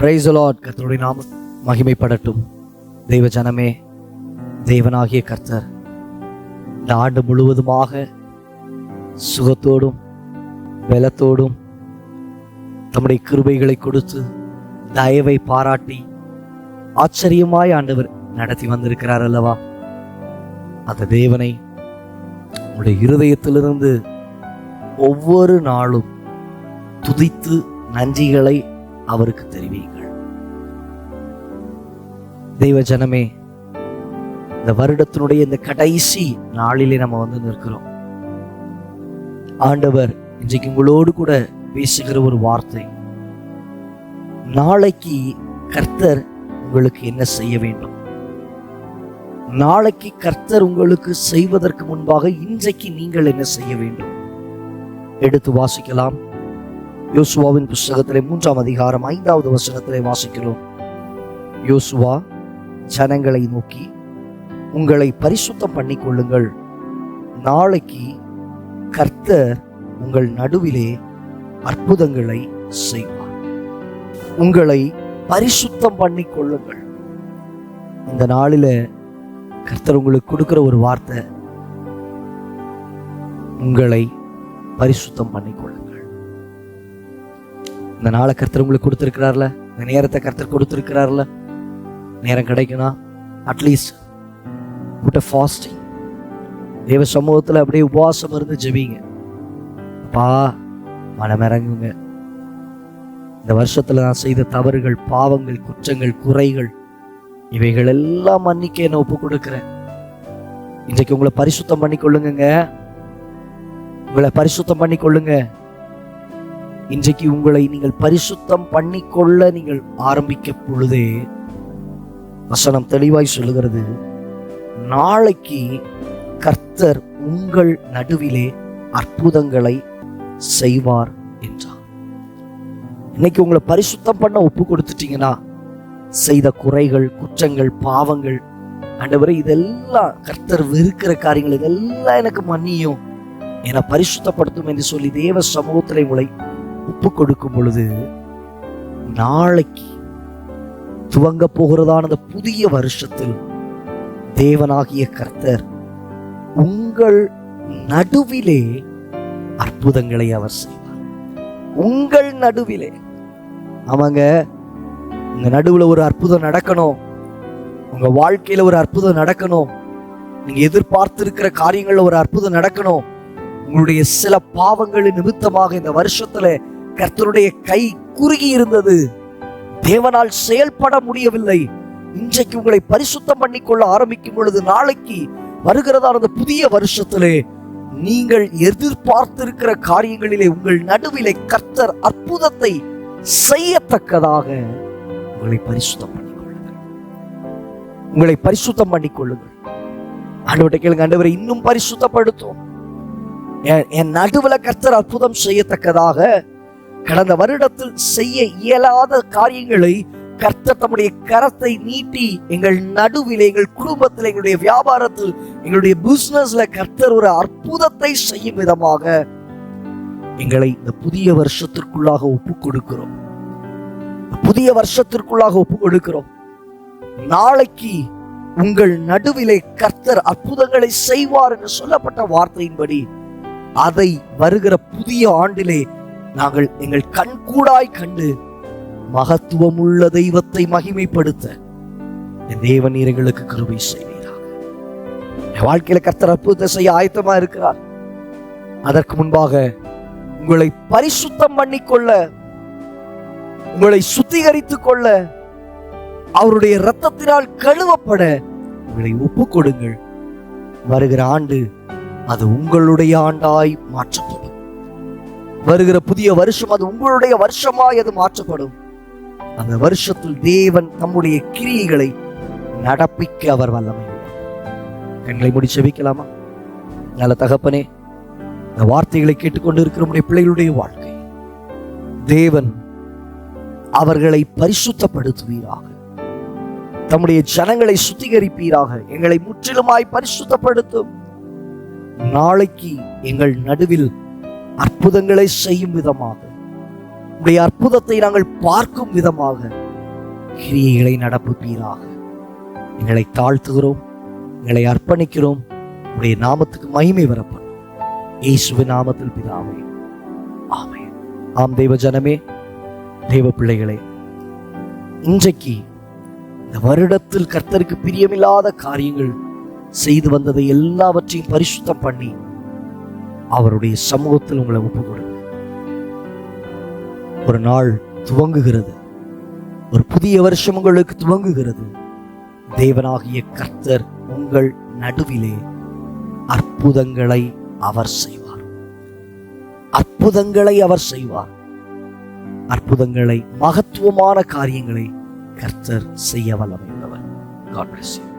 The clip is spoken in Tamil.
பிரைஸ் லார்ட் கர்த்தருடைய நாம மகிமைப்படட்டும். தெய்வ ஜனமே தெய்வனாகிய கர்த்தர் இந்த ஆண்டு முழுவதுமாக சுகத்தோடும் பலத்தோடும் தம்முடைய கிருபைகளை கொடுத்து தயவை பாராட்டி ஆச்சரியமாய் ஆண்டவர் நடத்தி வந்திருக்கிறார் அல்லவா? அந்த தேவனை உங்களுடைய இருதயத்திலிருந்து ஒவ்வொரு நாளும் துதித்து நன்றிகளை அவருக்கு தெரிவியுங்கள். தெய்வ ஜனமே இந்த வருடத்தினுடைய இந்த கடைசி நாளிலே நம்ம வந்து நிற்கிறோம். ஆண்டவர் இன்றைக்கு உங்களோடு கூட பேசுகிற ஒரு வார்த்தை. நாளைக்கு கர்த்தர் உங்களுக்கு என்ன செய்ய வேண்டும்? நாளைக்கு கர்த்தர் உங்களுக்கு செய்வதற்கு முன்பாக இன்றைக்கு நீங்கள் என்ன செய்ய வேண்டும்? எடுத்து வாசிக்கலாம். யோசுவாவின் புஸ்தகத்திலே மூன்றாம் அதிகாரம் ஐந்தாவது வசனத்திலே வாசிக்கிறோம். யோசுவா ஜனங்களை நோக்கி உங்களை பரிசுத்தம் பண்ணி கொள்ளுங்கள் நாளைக்கு கர்த்தர் உங்கள் நடுவிலே அற்புதங்களை செய்வார். உங்களை பரிசுத்தம் பண்ணி கொள்ளுங்கள் இந்த நாளில கர்த்தர் உங்களுக்கு கொடுக்கிற ஒரு வார்த்தை உங்களை பரிசுத்தம் பண்ணிக் இந்த நாளை கருத்தர் உங்களுக்கு கொடுத்துருக்கிறார்ல? இந்த நேரத்தை கருத்தர் கொடுத்துருக்கிறார்ல? நேரம் கிடைக்கணும் அட்லீஸ்ட் விட்ட ஃபாஸ்டிங் தேவ சமூகத்தில் அப்படியே உபவாசம் இருந்து ஜெபிங்க. அப்பா மனமிறங்குங்க இந்த வருஷத்துல நான் செய்த தவறுகள் பாவங்கள் குற்றங்கள் குறைகள் இவைகள் எல்லாம் மன்னிக்க என்ன ஒப்பு கொடுக்குறேன். இன்றைக்கு உங்களை பரிசுத்தம் பண்ணி கொள்ளுங்க உங்களை பரிசுத்தம் பண்ணி கொள்ளுங்க இன்றைக்கு உங்களை நீங்கள் பரிசுத்தம் பண்ணிக்கொள்ள நீங்கள் ஆரம்பிக்க பொழுதே வசனம் தெளிவாய் சொல்லுகிறது நாளைக்கு கர்த்தர் உங்கள் நடுவிலே அற்புதங்களை செய்வார் என்றார். இன்னைக்கு உங்களை பரிசுத்தம் பண்ண ஒப்பு கொடுத்துட்டீங்கன்னா செய்த குறைகள் குற்றங்கள் பாவங்கள் ஆண்டவரே இதெல்லாம் கர்த்தர் வெறுக்கிற காரியங்கள் இதெல்லாம் எனக்கு மன்னியும். என பரிசுத்தப்படுத்தும் என்று சொல்லி தேவ சமூகத்தில் உங்களை ஒப்பு கொடுக்கும் பொழுது நாளைக்கு துவங்க போகிறதான அந்த புதிய வருஷத்தில் தேவனாகிய கர்த்தர் உங்கள் நடுவிலே அற்புதங்களை அவர் செய்வார். உங்கள் நடுவிலே. ஆமாங்க உங்க நடுவுல ஒரு அற்புதம் நடக்கணும். உங்க வாழ்க்கையில ஒரு அற்புதம் நடக்கணும். நீங்க எதிர்பார்த்திருக்கிற காரியங்கள்ல ஒரு அற்புதம் நடக்கணும். உங்களுடைய சில பாவங்களின் நிமித்தமாக இந்த வருஷத்துல கர்த்தருடைய கை குறுகி இருந்தது தேவனால் செயல்பட முடியவில்லை. இன்றைக்கு உங்களை பரிசுத்தம் பண்ணிக்கொள்ள ஆரம்பிக்கும் பொழுது நாளைக்கு வருகிறதா அந்த புதிய வருஷத்திலே நீங்கள் எதிர்பார்த்திருக்கிற காரியங்களிலே உங்கள் நடுவிலே கர்த்தர் அற்புதத்தை செய்யத்தக்கதாக உங்களை பரிசுத்தம் பண்ணிக்கொள்ளுங்கள். உங்களை பரிசுத்தம் பண்ணிக்கொள்ளுங்கள். ஆண்டவர்கிட்ட கேளுங்க ஆண்டவரை இன்னும் பரிசுத்தப்படுத்தும் என்- நடுவில் நடுவுல கர்த்தர் அற்புதம் செய்யத்தக்கதாக கடந்த வருடத்தில் செய்ய இயலாத காரியங்களை கர்த்தர் தம்முடைய கரத்தை நீட்டி எங்கள் நடுவில் எங்கள் குடும்பத்தில் எங்களுடைய வியாபாரத்தில் எங்களுடைய பிசினஸ்ல கர்த்தர் ஒரு அற்புதத்தை செய்யும் விதமாக எங்களை இந்த புதிய வருஷத்திற்குள்ளாக ஒப்பு கொடுக்கிறோம் புதிய வருஷத்திற்குள்ளாக ஒப்பு கொடுக்கிறோம் நாளைக்கு உங்கள் நடுவிலே கர்த்தர் அற்புதங்களை செய்வார் என்று சொல்லப்பட்ட வார்த்தையின்படி அதை வருகிற புதிய ஆண்டிலே நாங்கள் எங்கள் கண்கூடாய் கண்டு மகத்துவமுள்ள தெய்வத்தை மகிமைப்படுத்த என் தேவன் எங்களுக்கு கிருபை செய்வீராக. என் வாழ்க்கையில கர்த்தர் அற்புதத்தை செய்ய ஆயத்தமா இருக்கிறார். அதற்கு முன்பாக உங்களை பரிசுத்தம் பண்ணிக்கொள்ள உங்களை சுத்திகரித்துக் கொள்ள அவருடைய ரத்தத்தினால் கழுவப்பட உங்களை ஒப்பு கொடுங்கள் வருகிற ஆண்டு அது உங்களுடைய ஆண்டாய் மாற்றப்படும். வருகிற புதிய வருஷம் அது உங்களுடைய வருஷமாய் அது மாற்றப்படும். அந்த வருஷத்தில் தேவன் தம்முடைய கிரியைகளை நடப்பிக்க அவர் வல்லமை எங்களை கண்களை முடி நல்ல தகப்பனே இந்த வார்த்தைகளை கேட்டுக்கொண்டு இருக்கிற நம்முடைய பிள்ளைகளுடைய வாழ்க்கை. தேவன் அவர்களை பரிசுத்தப்படுத்துவீராக. தம்முடைய ஜனங்களை சுத்திகரிப்பீராக. எங்களை முற்றிலுமாய் பரிசுத்தப்படுத்தும். நாளைக்கு எங்கள் நடுவில் அற்புதங்களை செய்யும் விதமாக உடைய அற்புதத்தை நாங்கள் பார்க்கும் விதமாக கிரியைகளை நடப்புப்பீராக எங்களை தாழ்த்துகிறோம் எங்களை அர்ப்பணிக்கிறோம். உடைய நாமத்துக்கு மகிமை வரப்படும். இயேசுவின் நாமத்தில் பிதாவே ஆமே ஆம் தெய்வ ஜனமே தெய்வ பிள்ளைகளே இன்றைக்கு இந்த வருடத்தில் கர்த்தருக்கு பிரியமில்லாத காரியங்கள் செய்து வந்ததை எல்லாவற்றையும் பரிசுத்தம் பண்ணி அவருடைய சமூகத்தில் உங்களை ஒப்பு கொடுங்க. ஒரு நாள் துவங்குகிறது. ஒரு புதிய வருஷம் உங்களுக்கு துவங்குகிறது. தேவனாகிய கர்த்தர் உங்கள் நடுவிலே அற்புதங்களை அவர் செய்வார். அற்புதங்களை அவர் செய்வார். அற்புதங்களை மகத்துவமான காரியங்களை கர்த்தர் செய்ய வல்லமையுள்ளவர். God bless you.